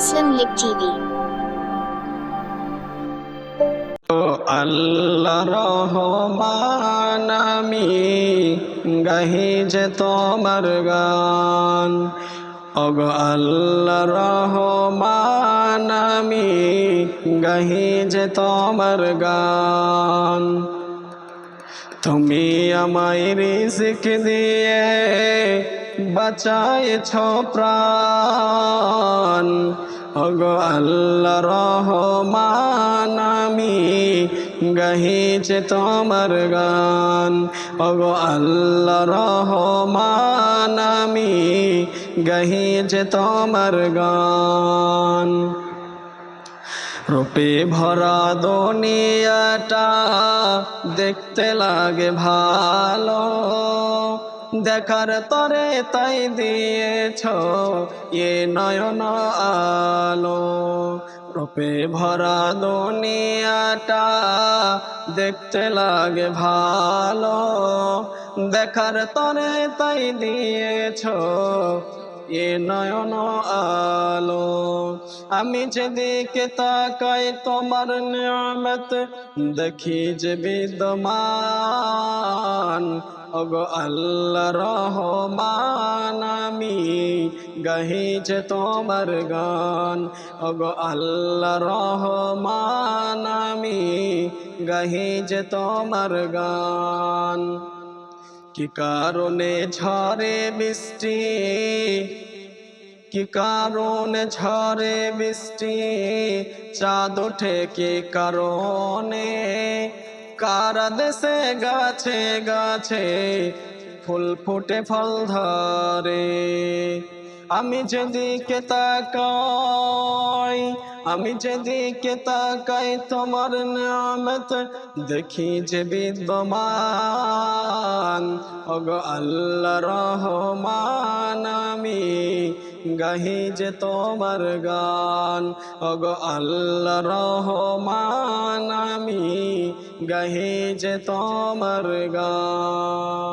মুসলিম League TV. আল্লাহ রহমান, আমি গাহি যে তোমার গান। অগ আল্লাহ রহমান, আমি গাহি যে তোমার গান। তুমি আমায় রিজিক দিয়ে বাঁচাইছ প্রাণ। ওগো আল্লাহ রহমান, আমি গাহিছে তোমার গান। ওগো আল্লাহ রহমান, আমি গাহিছে তোমার গান। রূপে ভরা দুনিয়াটা দেখতে লাগে ভালো। দেখার তরে তাই দিয়েছ এ নয়ন আলো। রূপে ভরা দুনিয়াটা দেখতে লাগে ভালো। দেখার তরে তাই দিয়েছ এ নয়ন আলো। আমি যেদিকে তাকাই তোমার নিয়ামত দেখি যে বিদ্যমান। ওগো আল্লাহ রহমান, আমি গাহি যে তোমার গান। ওগো আল্লাহ রহমান, আমি গাহি যে তোমার গান। কি কারণে ঝরে বৃষ্টি? কি কারণে ঝরে বৃষ্টি? চাঁদ ওঠে কি কারণে? কারা দেশে গাছে গাছে ফুল ফুটে ফল ধরে। আমি যেদিকে তাকাই, আমি যেদিকে তাকাই তোমার নামত দেখি যে বিদ্যমান। ওগো আল্লাহ রহমান, আমি গাহি যে তোমার গান। ওগো আল্লাহ রহমান, আমি গাহি যে তোমার গান